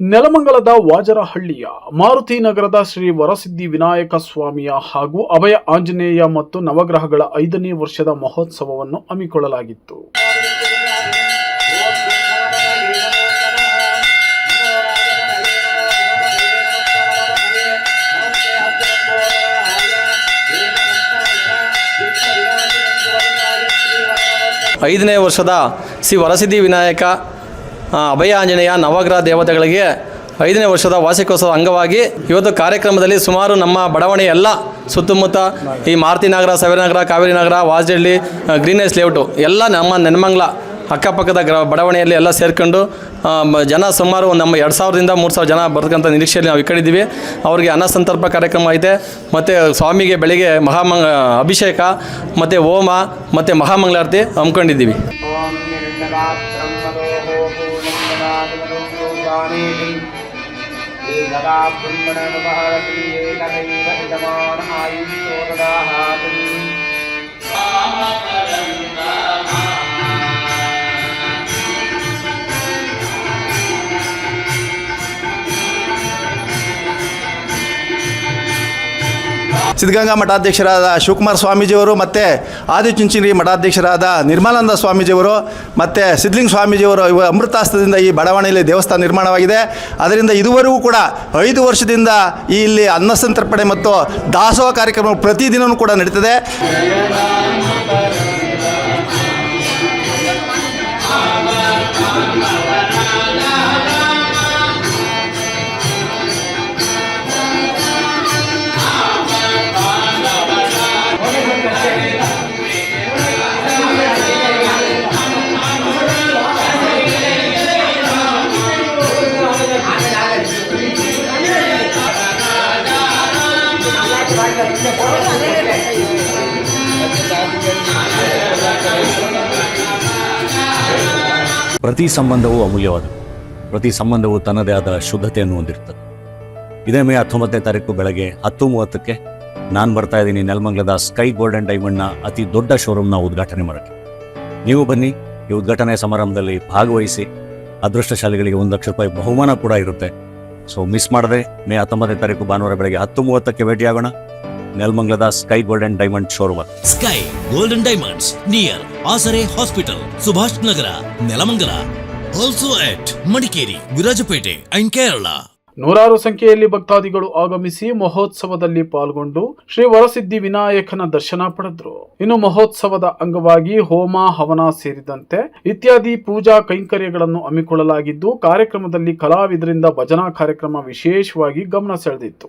ನೆಲಮಂಗಲದ ವಾಜರಹಳ್ಳಿಯ ಮಾರುತಿ ನಗರದ ಶ್ರೀ ವರಸಿದ್ಧಿ ವಿನಾಯಕ ಸ್ವಾಮಿಯ ಹಾಗೂ ಅಭಯ ಆಂಜನೇಯ ಮತ್ತು ನವಗ್ರಹಗಳ ಐದನೇ ವರ್ಷದ ಮಹೋತ್ಸವವನ್ನು ಹಮ್ಮಿಕೊಳ್ಳಲಾಗಿತ್ತು. ಐದನೇ ವರ್ಷದ ಶ್ರೀ ವರಸಿದ್ಧಿ ವಿನಾಯಕ ಅಭಯ ಆಂಜನೇಯ ನವಗ್ರಹ ದೇವತೆಗಳಿಗೆ ಐದನೇ ವರ್ಷದ ವಾರ್ಷಿಕೋತ್ಸವ ಅಂಗವಾಗಿ ಇವತ್ತು ಕಾರ್ಯಕ್ರಮದಲ್ಲಿ ಸುಮಾರು ನಮ್ಮ ಬಡಾವಣೆ ಎಲ್ಲ ಸುತ್ತಮುತ್ತ ಈ ಮಾರುತಿ ನಗರ ನಗರ, ಕಾವೇರಿ ನಗರ ವಾಸಹಳ್ಳಿ ಗ್ರೀನೈಸ್ ಲೇಔಟು ಎಲ್ಲ ನಮ್ಮ ನೆನಮಂಗ್ಲ ಅಕ್ಕಪಕ್ಕದ ಗ್ರ, ಬಡಾವಣೆಯಲ್ಲಿ ಎಲ್ಲ ಸೇರಿಕೊಂಡು ಜನ ಸುಮಾರು ನಮ್ಮ ಎರಡು ಸಾವಿರದಿಂದ ಮೂರು ಸಾವಿರ ಜನ ಬರ್ತಕ್ಕಂಥ ನಿರೀಕ್ಷೆಯಲ್ಲಿ ನಾವು ಇಕ್ಕಿದ್ದೀವಿ ಅವರಿಗೆ ಅನ್ನ ಸಂತರ್ಪ ಕಾರ್ಯಕ್ರಮ ಐತೆ. ಮತ್ತು ಸ್ವಾಮಿಗೆ ಬೆಳಿಗ್ಗೆ ಮಹಾಮಂಗ ಅಭಿಷೇಕ, ಮತ್ತು ಹೋಮ, ಮತ್ತು ಮಹಾಮಂಗಳಾರತಿ ಹಮ್ಮಿಕೊಂಡಿದ್ದೀವಿ. पूर्णङ्गनादिमदोगानेति एकदा ब्रह्मणमुपहरति एकदैव ಸಿದ್ಧಗಂಗಾ ಮಠಾಧ್ಯಕ್ಷರಾದ ಶಿವಕುಮಾರ ಸ್ವಾಮೀಜಿಯವರು ಮತ್ತು ಆದಿಚುಂಚನಗಿರಿ ಮಠಾಧ್ಯಕ್ಷರಾದ ನಿರ್ಮಲಾನಂದ ಸ್ವಾಮೀಜಿಯವರು ಮತ್ತು ಸಿದ್ಧಲಿಂಗ ಸ್ವಾಮೀಜಿಯವರು ಇವ ಅಮೃತಾಸ್ತ್ರದಿಂದ ಈ ಬಡಾವಣೆಯಲ್ಲಿ ದೇವಸ್ಥಾನ ನಿರ್ಮಾಣವಾಗಿದೆ. ಅದರಿಂದ ಇದುವರೆಗೂ ಕೂಡ ಐದು ವರ್ಷದಿಂದ ಈ ಇಲ್ಲಿ ಅನ್ನಸಂತರ್ಪಣೆ ಮತ್ತು ದಾಸೋಹ ಕಾರ್ಯಕ್ರಮ ಪ್ರತಿದಿನವೂ ಕೂಡ ನಡೀತದೆ. ಪ್ರತಿ ಸಂಬಂಧವೂ ಅಮೂಲ್ಯವಾದವು ಪ್ರತಿ ಸಂಬಂಧವು ತನ್ನದೇ ಆದ ಶುದ್ಧತೆಯನ್ನು ಹೊಂದಿರ್ತದೆ ಇದೇ ಮೇ ಹತ್ತೊಂಬತ್ತನೇ ತಾರೀಕು ಬೆಳಗ್ಗೆ ಹತ್ತು ಮೂವತ್ತಕ್ಕೆ ನಾನು ಬರ್ತಾ ಇದ್ದೀನಿ ನೆಲಮಂಗಲದ ಸ್ಕೈ ಗೋಲ್ಡನ್ ಡೈಮಂಡ್ನ ಅತಿ ದೊಡ್ಡ ಶೋರೂಮ್ನ ಉದ್ಘಾಟನೆ ಮಾಡೋಕ್ಕೆ ನೀವು ಬನ್ನಿ, ಈ ಉದ್ಘಾಟನೆ ಸಮಾರಂಭದಲ್ಲಿ ಭಾಗವಹಿಸಿ, ಅದೃಷ್ಟಶಾಲಿಗಳಿಗೆ ಒಂದು ಲಕ್ಷ ರೂಪಾಯಿ ಬಹುಮಾನ ಕೂಡ ಇರುತ್ತೆ. ಸೊ ಮಿಸ್ ಮಾಡದೆ ಮೇ ಹತ್ತೊಂಬತ್ತನೇ ತಾರೀಕು ಭಾನುವಾರ ಬೆಳಗ್ಗೆ ಹತ್ತು ಮೂವತ್ತಕ್ಕೆ ಭೇಟಿಯಾಗೋಣ. ನೆಲಮಂಗಲದ sky golden diamond showroom sky golden diamonds near Asare hospital Subhash Nagar Nelamangala also at Madikeri Virajpet and Kerala ನೂರಾರು ಸಂಖ್ಯೆಯಲ್ಲಿ ಭಕ್ತಾದಿಗಳು ಆಗಮಿಸಿ ಮಹೋತ್ಸವದಲ್ಲಿ ಪಾಲ್ಗೊಂಡು ಶ್ರೀ ವರಸಿದ್ಧಿ ವಿನಾಯಕನ ದರ್ಶನ ಪಡೆದ್ರು. ಇನ್ನು ಮಹೋತ್ಸವದ ಅಂಗವಾಗಿ ಹೋಮ, ಹವನ ಸೇರಿದಂತೆ ಇತ್ಯಾದಿ ಪೂಜಾ ಕೈಂಕರ್ಯಗಳನ್ನು ಹಮ್ಮಿಕೊಳ್ಳಲಾಗಿದ್ದು, ಕಾರ್ಯಕ್ರಮದಲ್ಲಿ ಕಲಾವಿದರಿಂದ ಭಜನಾ ಕಾರ್ಯಕ್ರಮ ವಿಶೇಷವಾಗಿ ಗಮನ ಸೆಳೆದಿತ್ತು.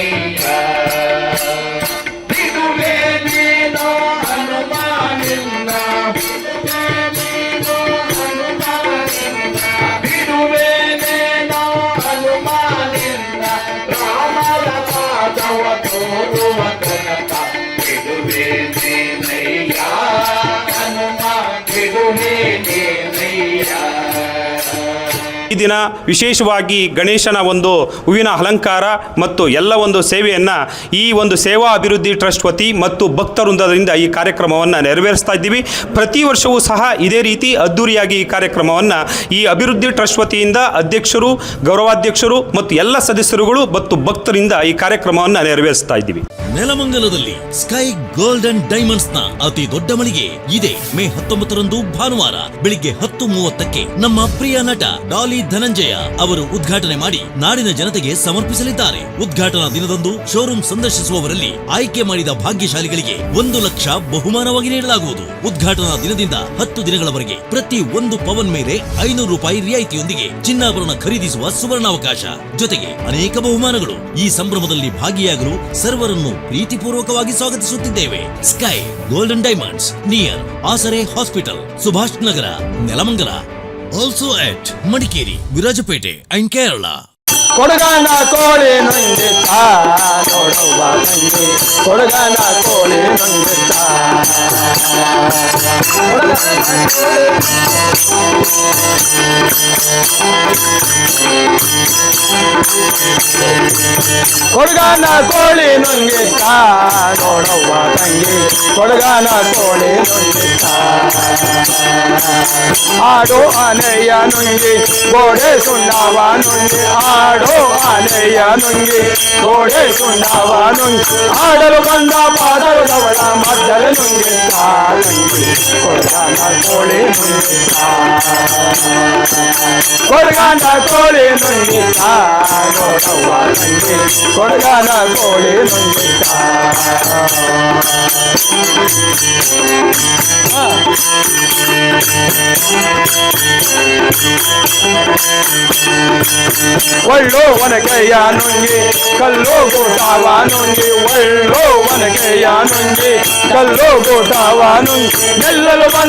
Maker. ದಿನ ವಿಶೇಷವಾಗಿ ಗಣೇಶನ ಒಂದು ಹೂವಿನ ಅಲಂಕಾರ ಮತ್ತು ಎಲ್ಲ ಒಂದು ಸೇವೆಯನ್ನು ಈ ಒಂದು ಸೇವಾ ಅಭಿವೃದ್ಧಿ ಟ್ರಸ್ಟ್ ವತಿ ಮತ್ತು ಭಕ್ತವೃಂದದಿಂದ ಈ ಕಾರ್ಯಕ್ರಮವನ್ನು ನೆರವೇರಿಸ್ತಾ ಇದ್ದೀವಿ. ಪ್ರತಿ ವರ್ಷವೂ ಸಹ ಇದೇ ರೀತಿ ಅದ್ದೂರಿಯಾಗಿ ಈ ಕಾರ್ಯಕ್ರಮವನ್ನು ಈ ಅಭಿವೃದ್ಧಿ ಟ್ರಸ್ಟ್ ವತಿಯಿಂದ ಅಧ್ಯಕ್ಷರು, ಗೌರವಾಧ್ಯಕ್ಷರು ಮತ್ತು ಎಲ್ಲ ಸದಸ್ಯರುಗಳು ಮತ್ತು ಭಕ್ತರಿಂದ ಈ ಕಾರ್ಯಕ್ರಮವನ್ನು ನೆರವೇರಿಸ್ತಾ ಇದ್ದೀವಿ. ನೆಲಮಂಗಲದಲ್ಲಿ ಸ್ಕೈ ಗೋಲ್ಡ್ ಅಂಡ್ ಡೈಮಂಡ್ಸ್ನ ಅತಿ ದೊಡ್ಡ ಮಳಿಗೆ ಇದೆ ಮೇ ಹತ್ತೊಂಬತ್ತರಂದು ಭಾನುವಾರ, ಬೆಳಿಗ್ಗೆ ಹತ್ತು ಮೂವತ್ತಕ್ಕೆ ನಮ್ಮ ಪ್ರಿಯ ನಟ ಡಾಲಿ ಧನಂಜಯ ಅವರು ಉದ್ಘಾಟನೆ ಮಾಡಿ ನಾಡಿನ ಜನತೆಗೆ ಸಮರ್ಪಿಸಲಿದ್ದಾರೆ. ಉದ್ಘಾಟನಾ ದಿನದಂದು ಶೋರೂಮ್ ಸಂದರ್ಶಿಸುವವರಲ್ಲಿ ಆಯ್ಕೆ ಮಾಡಿದ ಭಾಗ್ಯಶಾಲಿಗಳಿಗೆ ಒಂದು ಲಕ್ಷ ಬಹುಮಾನವಾಗಿ ನೀಡಲಾಗುವುದು. ಉದ್ಘಾಟನಾ ದಿನದಿಂದ ಹತ್ತು ದಿನಗಳವರೆಗೆ ಪ್ರತಿ ಒಂದು ಪವನ್ ಮೇಲೆ ಐನೂರು ರೂಪಾಯಿ ರಿಯಾಯಿತಿಯೊಂದಿಗೆ ಚಿನ್ನಾಭರಣ ಖರೀದಿಸುವ ಸುವರ್ಣಾವಕಾಶ. ಜೊತೆಗೆ ಅನೇಕ ಬಹುಮಾನಗಳು ಈ ಸಂಭ್ರಮದಲ್ಲಿ ಭಾಗಿಯಾಗಲು ಸರ್ವರನ್ನು ಪ್ರೀತಿಪೂರ್ವಕವಾಗಿ ಸ್ವಾಗತಿಸುತ್ತಿದ್ದೇವೆ. Sky golden diamonds near Asare hospital, Subhash Nagar, Nelamangala. Also at Madikeri, Virajpet and Kerala ಕೊಡಗಾನ ಕೋಳಿ ನಂಗೆ ಕೊಡಗಾನ ಕೋಳಿ ನೊಂದಿತ್ತ ಕೊಡಗಾನ ಕೋಳಿ ನೊಂದಿತ್ತ ನೋಡುವ ತಂಗಿ. ಕೊಡಗಾನ ಕೋಳಿ ನೊಂದಿತ್ತ ಆಡೋ ಆನೆಯ ನುಂಗಿ, ಗೋಡೆ ಸುಣ್ಣವ ನುಂಗಿ. ಆಡೋ ಆನೆಯ ನುಂಗಿ, ಗೋಡೆ ಸುಣ್ಣವ ನುಂಗಿ. ಆಡಲು ಬಂದ ಪಾಡಲು ದವಳ ಮದ್ದಲು ನುಂಗಿ. ಕೊಡಗಾನ ಕೋಳಿ ನುಂಗಿತ್ತ ಕೊಡಗಾನ ಕೋಳಿ ನುಂಗಿತ್ತ ನೋಡವ್ವ ತಂಗಿ ಕೊಡಗಾನ ಕೋಳಿ ನುಂಗಿತ್ತ ಒಳ್ಳೋ ಒನಕೆಯ ನುಂಗಿ ಕಲ್ಲೋ ಗೋಟಾವ ನುಂಗಿ ಒಳ್ಳೋ ಒನಕೆಯ ನುಂಗಿ ಕಲ್ಲೋ ಗೋಟಾವ ನುಂಗಿ ನೆಲ್ಲಲು ಬಂದ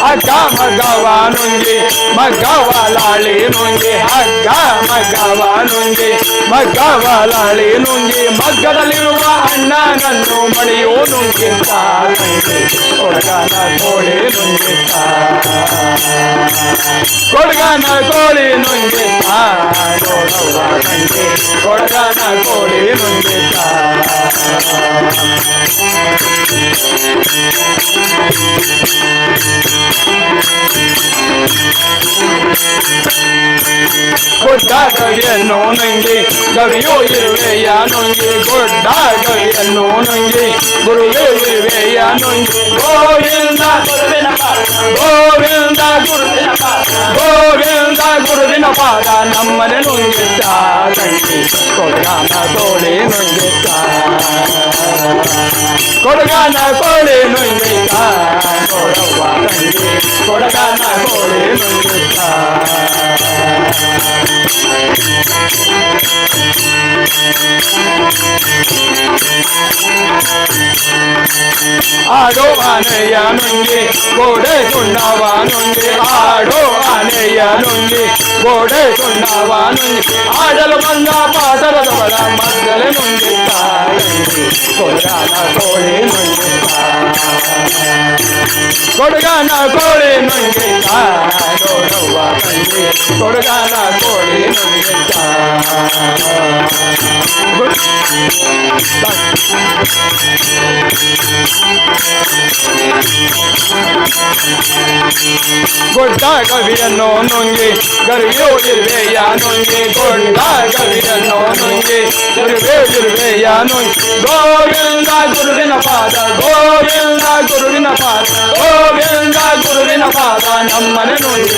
ಹಗ್ಗ ಮಗವ ನುಂಗಿ, ಮಗವ ಲಾಳಿ ನುಂಗಿ ಹಗ್ಗ ಮಗವ ನುಂಗಿ, ಮಗವ ಲಾಳಿ ನುಂಗಿ, ಮಗ್ಗದಲ್ಲಿರುವ ಅಣ್ಣನನ್ನು ಮಡಿಯೋ ನುಂಗಿತ್ತ ನುಂಗಿ ಕೊಡಗನ ಕೋಳಿ ನುಂಗಿತ್ತ ಕೊಡಗನ ಕೋಳಿ ನುಂಗಿತ್ತ ನೋಡವ್ವ ತಂಗಿ ಕೊಡಗನ ಕೋಳಿ ನುಂಗಿತ್ತ ಗುಡ್ಡ ಗಡಿಯನ್ನು ನುಂಗಿ ಗವಿಯೋ ಇರುವೆಯ ನುಂಗಿ ಗುಡ್ಡ ಗಡಿಯನ್ನು ನುಂಗಿ ಗುರುವೇ ಇರುವೆಯ ನುಂಗಿ ಗೋವಿಂದ ಗುರುವಿನ ಪಾದ ಗೋವಿಂದ ಗುರುವಿನ ಗೋವಿಂದ ಗುರುವಿನ ಪಾದ ನಮ್ಮನೆ ನುಂಗಿದ್ದ. ತಂಗಿ ಕೊಡಗಾನ ಕೋಳಿ ನುಂಗಿದ್ದ. ಕೊಡಗಾನ ಕೋಳಿ ನುಂಗಿದ್ದ. ಕೊಡವ್ವ ತಂಗಿ ಕೊಡಗಾನ ಕೋಳಿ ನುಂಗಿದ್ದ. ఆడో ఆనయ్య నుండి గోడెకున్నావా నుండి ఆడో ఆనయ్య నుండి గోడెకున్నావా నుండి ఆడలు మంద పాటల దవడ మద్దల నుండి కొడాల కోడి నుండి కొడుగా నా కోడి నుండి ನೋಡವ್ವ ತಂಗಿ ಕೊಡಗಾನ ಕೋಳಿ ನುಂಗಿದ್ದ ದೊಡ್ಡ ಕವಿಯನ್ನು ನುಂಗಿ ಗರಿಯೋ ಇರುವೆಯ ನುಂಗಿ ದೊಡ್ಡ ಕವಿಯನ್ನು ನುಂಗಿ ಗರಿಯೋ ಇರುವೆಯ ನುಂಗಿ ಗೋವಿಂದ ಗುರುವಿನ ಪಾದ ಗೋವಿಂದ ಗುರುವಿನ ಪಾದ ಗೋವಿಂದ ಗುರುವಿನ ಪಾದ ನಮ್ಮನೆ ನುಂಗಿ